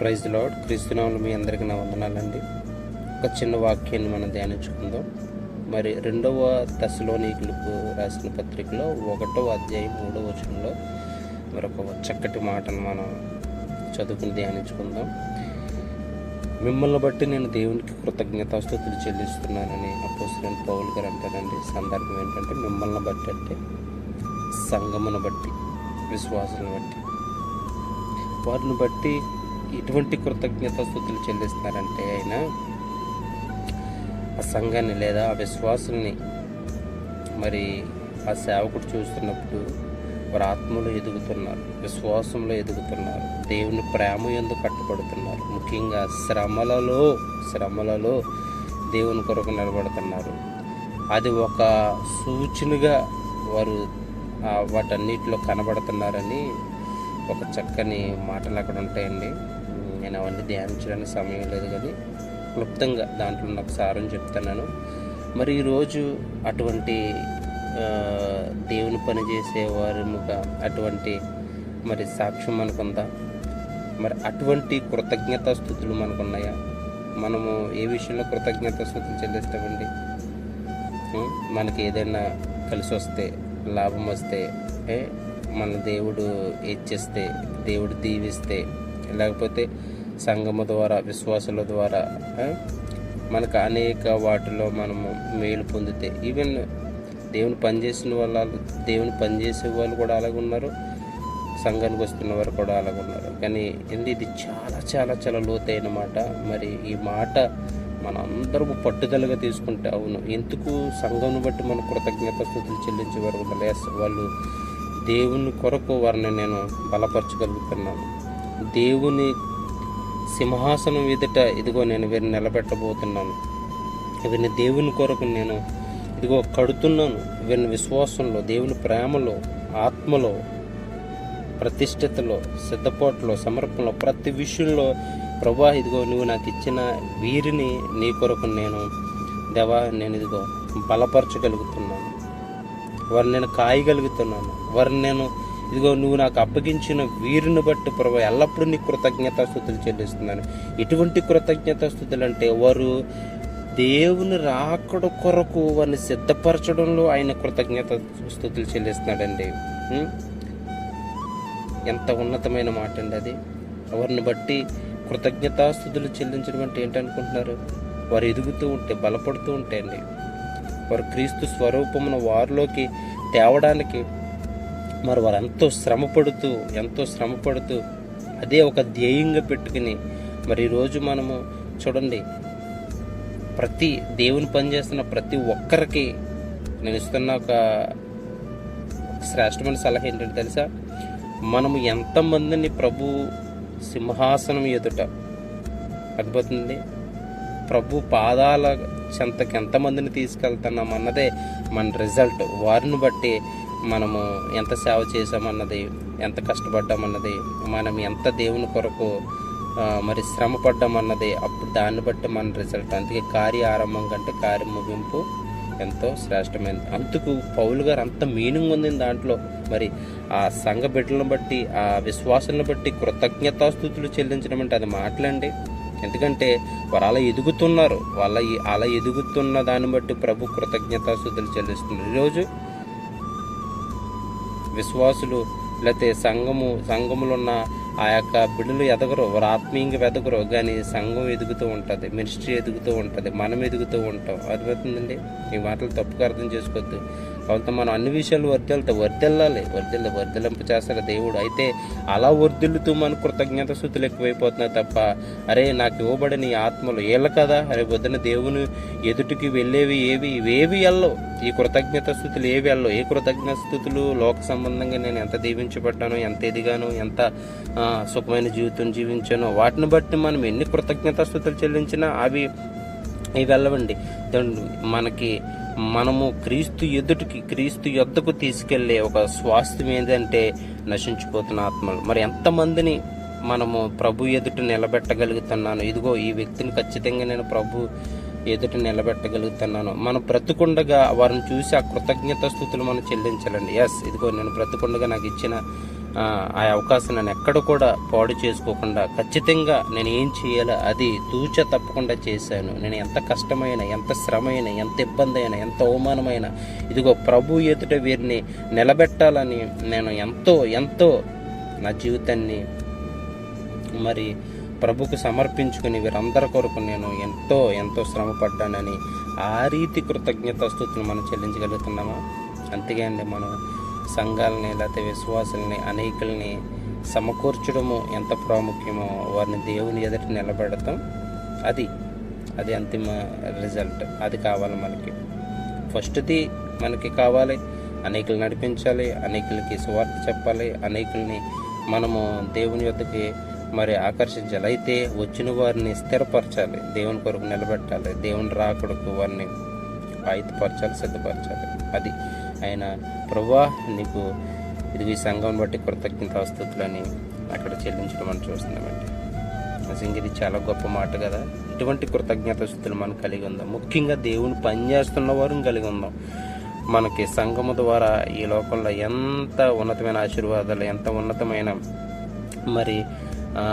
Praise lord క్రీస్తునాములు మీ అందరికీ నా వందనాలండి. ఒక చిన్న వాక్యాన్ని మనం ధ్యానించుకుందాం. మరి రెండవ దశలోనికులకు రాసిన పత్రికలో ఒకటవ అధ్యాయం మూడవ వచనంలో మరొక చక్కటి మాటను మనం చదువుకుని ధ్యానించుకుందాం. మిమ్మల్ని బట్టి నేను దేవునికి కృతజ్ఞతాస్థుతులు చెల్లిస్తున్నానని అపోసిన పౌల్ గారు అంటారండి. సందర్భం ఏంటంటే మిమ్మల్ని బట్టి అంటే సంగమును బట్టి విశ్వాసాన్ని బట్టి. వారిని బట్టి ఎటువంటి కృతజ్ఞతాస్తుతులు చెల్లిస్తారంటే ఆయన? ఆ సంఘాన్ని లేదా ఆ విశ్వాసుల్ని మరి ఆ సేవకుడు చూస్తున్నప్పుడు వారు ఆత్మలో ఎదుగుతున్నారు విశ్వాసంలో ఎదుగుతున్నారు దేవుని ప్రేమ ఎందు కట్టుబడుతున్నారు ముఖ్యంగా శ్రమలలో శ్రమలలో దేవుని కొరకు నిలబడుతున్నారు. అది ఒక సూచనగా వారు వాటన్నిటిలో కనబడుతున్నారని ఒక చక్కని మాటలు అక్కడ ఉంటాయండి. నేను అవన్నీ ధ్యానించడానికి సమయం లేదు కానీ క్లుప్తంగా దాంట్లో నాకు సారం చెప్తున్నాను. మరి ఈరోజు అటువంటి దేవుని పని చేసేవారుగా అటువంటి మరి సాక్ష్యం మనకుందా? మరి అటువంటి కృతజ్ఞతా స్థుతులు మనకున్నాయా? మనము ఏ విషయంలో కృతజ్ఞత స్థుతులు చెల్లిస్తామండి? మనకి ఏదైనా కలిసి వస్తే లాభం వస్తే మన దేవుడు ఇచ్చేస్తే దేవుడు దీవిస్తే లేకపోతే సంఘము ద్వారా విశ్వాసాల ద్వారా మనకు అనేక వాటిలో మనము మేలు పొందితే ఈవెన్ దేవుని పనిచేసిన వాళ్ళు దేవుని పనిచేసే వాళ్ళు కూడా అలాగే ఉన్నారు. సంఘానికి వస్తున్న వారు కూడా అలాగే ఉన్నారు. కానీ ఏంది ఇది చాలా చాలా చాలా లోతైన మాట. మరి ఈ మాట మన అందరూ పట్టుదలగా తీసుకుంటే అవును. ఎందుకు సంఘం బట్టి మన కృతజ్ఞత స్థుతులు చెల్లించే వారు ఉన్నారు. వాళ్ళు దేవుని కొరకు వారిని నేను బలపరచగలుగుతున్నాను. దేవుని సింహాసనం ఎదుట ఇదిగో నేను వీరిని నిలబెట్టబోతున్నాను. వీరిని దేవుని కొరకు నేను ఇదిగో కడుతున్నాను. వీరిని విశ్వాసంలో దేవుని ప్రేమలో ఆత్మలో ప్రతిష్టతలో సిద్ధపాటులో సమర్పణలో ప్రతి విషయంలో ప్రభా ఇదిగో నువ్వు నాకు ఇచ్చిన వీరిని నీ కొరకు నేను దేవా నేను ఇదిగో బలపరచగలుగుతున్నాను. వారిని నేను కాయగలుగుతున్నాను. వారిని నేను ఇదిగో నువ్వు నాకు అప్పగించిన వీరిని బట్టి ప్రభు ఎల్లప్పుడూ నీ కృతజ్ఞతాస్థుతులు చెల్లిస్తున్నాను. ఎటువంటి కృతజ్ఞతాస్థుతులు అంటే వారు దేవుని రాకడ కొరకు వారిని సిద్ధపరచడంలో ఆయన కృతజ్ఞత స్థుతులు చెల్లిస్తున్నాడండి. ఎంత ఉన్నతమైన మాట అండి అది. వారిని బట్టి కృతజ్ఞతాస్థుతులు చెల్లించడం అంటే ఏంటనుకుంటున్నారు? వారు ఎదుగుతూ ఉంటే బలపడుతూ ఉంటే అండి. వారు క్రీస్తు స్వరూపమున వారిలోకి తేవడానికి మరి వారు ఎంతో శ్రమ పడుతూ ఎంతో శ్రమ పడుతూ అదే ఒక ధ్యేయంగా పెట్టుకుని మరి ఈరోజు మనము చూడండి ప్రతి దేవుని పనిచేస్తున్న ప్రతి ఒక్కరికి నేను ఇస్తున్న ఒక శ్రేష్టమైన సలహా ఏంటంటే తెలుసా? మనము ఎంతమందిని ప్రభు సింహాసనం ఎదుట అర్థమవుతుంది ప్రభు పాదాల చెంతకి ఎంతమందిని తీసుకెళ్తున్నాం అన్నదే మన రిజల్ట్ వారిని బట్టి మనము ఎంత సేవ చేసామన్నది ఎంత కష్టపడ్డామన్నది మనం ఎంత దేవుని కొరకు మరి శ్రమ పడ్డామన్నది అప్పుడు దాన్ని బట్టి మన రిజల్ట్ అందుకే కార్య ఆరంభం కంటే కార్య ముగింపు ఎంతో శ్రేష్టమైనది అందుకు పౌలు గారు అంత మీనింగ్ ఉంది దాంట్లో. మరి ఆ సంఘ బిడ్డలను బట్టి ఆ విశ్వాసాలను బట్టి కృతజ్ఞతాస్థుతులు చెల్లించడం అంటే అది మాటలండి. ఎందుకంటే వారు అలా ఎదుగుతున్నారు. వాళ్ళ అలా ఎదుగుతున్న దాన్ని బట్టి ప్రభు కృతజ్ఞతాస్థుతులు చెల్లిస్తున్నారు. ఈరోజు విశ్వాసులు లేకపోతే సంఘము సంఘములు ఉన్న ఆ యొక్క బిడ్డలు ఎదగరు వారు ఆత్మీయంగా ఎదగరు కానీ సంఘం ఎదుగుతూ ఉంటుంది మినిస్ట్రీ ఎదుగుతూ ఉంటుంది మనం ఎదుగుతూ ఉంటాం. అర్థమవుతుందండి? ఈ మాటలు తప్పుగా అర్థం చేసుకోవద్దు. కొంత మనం అన్ని విషయాలు వర్దెళ్తాం వర్దిల్లాలి వర్దెల్ల వర్దిలింపు చేస్తారు దేవుడు. అయితే అలా వర్దిల్లుతూ మన కృతజ్ఞత స్థుతులు ఎక్కువైపోతున్నాయి తప్ప అరే నాకు ఇవ్వబడిన ఈ ఆత్మలు ఏళ్ళ కదా? అరే వద్దున దేవుని ఎదుటికి వెళ్ళేవి ఏవి? ఇవేవి వెళ్ళవు ఈ కృతజ్ఞత స్థుతులు ఏవి వెళ్ళవు ఏ కృతజ్ఞత స్థుతులు లోక సంబంధంగా నేను ఎంత దీవించబడ్డానో ఎంత ఎదిగానో ఎంత సుఖమైన జీవితం జీవించానో వాటిని బట్టి మనం ఎన్ని కృతజ్ఞత స్థుతులు చెల్లించినా అవి ఇవి వెళ్ళవండి. మనకి మనము క్రీస్తు ఎదుటికి క్రీస్తు యొద్దకు తీసుకెళ్ళే ఒక స్వాస్థ్యం ఏంటంటే నశించిపోతున్న ఆత్మలు. మరి ఎంతమందిని మనము ప్రభు ఎదుట నిలబెట్టగలుగుతున్నాను? ఇదిగో ఈ వ్యక్తిని ఖచ్చితంగా నేను ప్రభు ఎదుట నిలబెట్టగలుగుతున్నాను. మనం బ్రతుకుండగా వారిని చూసి ఆ కృతజ్ఞత స్థుతులు మనం చెల్లించాలండి. ఎస్ ఇదిగో నేను బ్రతుకుండగా నాకు ఇచ్చిన ఆ అవకాశం నేను ఎక్కడ కూడా పాడు చేసుకోకుండా ఖచ్చితంగా నేను ఏం చేయాలో అది తూచ తప్పకుండా చేశాను. నేను ఎంత కష్టమైన ఎంత శ్రమైన ఎంత ఇబ్బంది అయినా ఎంత అవమానమైన ఇదిగో ప్రభు ఎదుట వీరిని నిలబెట్టాలని నేను ఎంతో ఎంతో నా జీవితాన్ని మరి ప్రభుకు సమర్పించుకుని వీరందరి కొరకు నేను ఎంతో ఎంతో శ్రమ పడ్డానని ఆ రీతి కృతజ్ఞతాస్తుతులు మనం చెల్లించగలుగుతున్నామా? అండి మనం సంఘాలని లేకపోతే విశ్వాసుల్ని అనేకుల్ని సమకూర్చడము ఎంత ప్రాముఖ్యమో వారిని దేవుని ఎదుట నిలబెడతాం. అది అది అంతిమ రిజల్ట్ అది కావాలి మనకి. ఫస్ట్ది మనకి కావాలి అనేకులు నడిపించాలి అనేకులకి సువార్త చెప్పాలి అనేకుల్ని మనము దేవుని యొద్దకి మరి ఆకర్షించాలి. అయితే వచ్చిన వారిని స్థిరపరచాలి దేవుని కొరకు నిలబెట్టాలి దేవుని రాకడకు వారిని ఆయుధపరచాలి సిద్ధపరచాలి. అది ఆయన ప్రభా నీకు ఇది ఈ సంఘం బట్టి కృతజ్ఞత వస్తుతులని అక్కడ చెల్లించడం మనం చూస్తున్నామండి. నిజంగా ఇది చాలా గొప్ప మాట కదా. ఇటువంటి కృతజ్ఞత స్థుతులు మనం కలిగి ఉందాం. ముఖ్యంగా దేవుని పనిచేస్తున్న వారు కలిగి ఉందాం. మనకి సంఘము ద్వారా ఈ లోకంలో ఎంత ఉన్నతమైన ఆశీర్వాదాలు ఎంత ఉన్నతమైన మరి ఆ,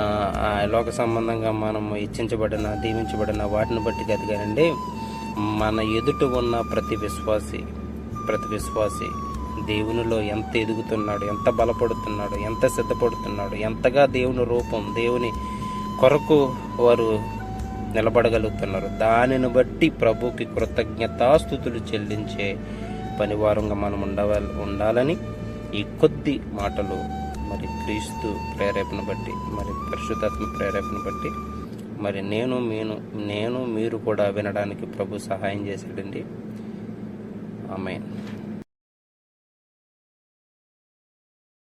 లోక సంబంధంగా మనం ఇచ్చించబడిన దీవించబడిన వాటిని బట్టి కాదు కానండి మన ఎదుట ఉన్న ప్రతి విశ్వాసి ప్రతి విశ్వాసి దేవునిలో ఎంత ఎదుగుతున్నాడు ఎంత బలపడుతున్నాడు ఎంత సిద్ధపడుతున్నాడు ఎంతగా దేవుని రూపం దేవుని కొరకు వారు నిలబడగలుగుతున్నారు. దానిని బట్టి ప్రభుకి కృతజ్ఞతాస్థుతులు చెల్లించే పనివారంగా మనం ఉండవాలి ఉండాలని ఈ కొద్ది మాటలు మరి క్రీస్తు ప్రేరేపణ బట్టి మరి పరిశుద్ధాత్మ ప్రేరేపణ బట్టి మరి నేను మీను నేను మీరు కూడా వినడానికి ప్రభు సహాయం చేశాడండి. Amen.